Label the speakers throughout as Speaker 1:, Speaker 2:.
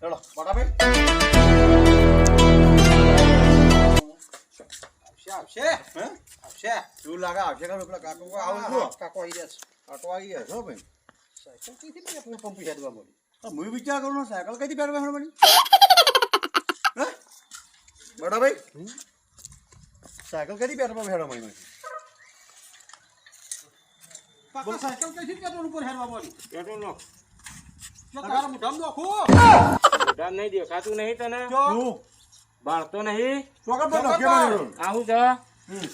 Speaker 1: ચલો
Speaker 2: આવશે
Speaker 1: હે
Speaker 2: આવશે
Speaker 1: એવું લાગે આવશે ખરું પેલા કાકો આવું
Speaker 2: કાકો આવી છે
Speaker 1: કાકો આવી ગયા છો ભાઈ
Speaker 2: સાયકલ કઈથી પેટ્રોલ પંપ હેડવા મળી
Speaker 1: હું વિચાર કરું ને સાયકલ કઈથી પહેરવા હેડવા મળી હે મોટાભાઈ સાયકલ કઈથી પહેરવા મળી મને
Speaker 2: કાકા સાયકલ કઈથી પેટ્રોલ ઉપર હેડવા મળી
Speaker 3: પેટ્રોલ નો
Speaker 2: તારા મોઢામાં નોખું.
Speaker 3: મોઢા નહીં દેખાતું નહીં તને?
Speaker 1: હું?
Speaker 3: બાળતો નહીં?
Speaker 1: ચોકર પર
Speaker 2: ચોકર
Speaker 1: નોખી
Speaker 3: આવું છે?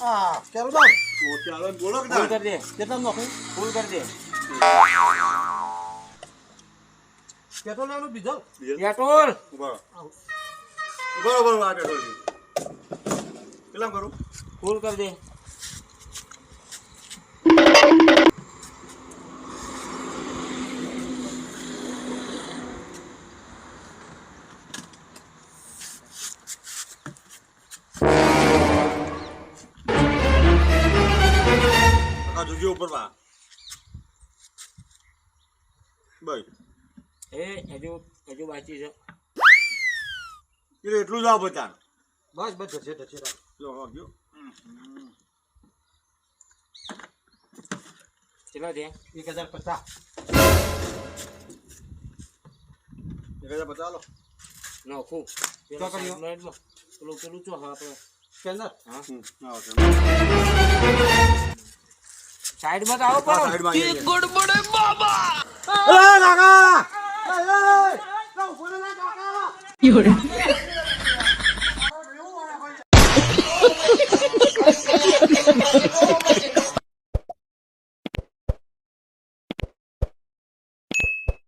Speaker 2: હા ચાલો.
Speaker 1: ઓ, ચાલો બોલો કે
Speaker 3: કરી દે.
Speaker 2: કેટલા નોખું?
Speaker 3: ફૂલ કરી દે.
Speaker 2: પેટ્રોલ લેવાનું ડીઝલ
Speaker 3: પેટ્રોલ.
Speaker 1: ઊભા રહો. ઊભા રહો, ઊભા રહો, આ પેટ્રોલ છે. કરું.
Speaker 3: ફૂલ કરી દે.
Speaker 1: આ જોજો ઉપર વા બસ.
Speaker 3: એ હજુ હજુ બાકી છે.
Speaker 1: એટલે એટલું જ આવ બચાન
Speaker 2: બસ બસ ધસે રાખ.
Speaker 1: જો આવજો
Speaker 3: કેટલા દે
Speaker 2: એક હજાર પચાસ.
Speaker 1: એક હજાર પચાસ લો
Speaker 3: નાખું.
Speaker 2: કર્યો?
Speaker 3: પેલું પેલું ચો હા આપણે
Speaker 2: કેન્દ્ર?
Speaker 3: હા.
Speaker 1: છે.
Speaker 3: સાઈડમાં આવો પડો
Speaker 1: સાઈડમાં આવીએ.
Speaker 2: એ કાકા! એ, એ, ના, કાકા!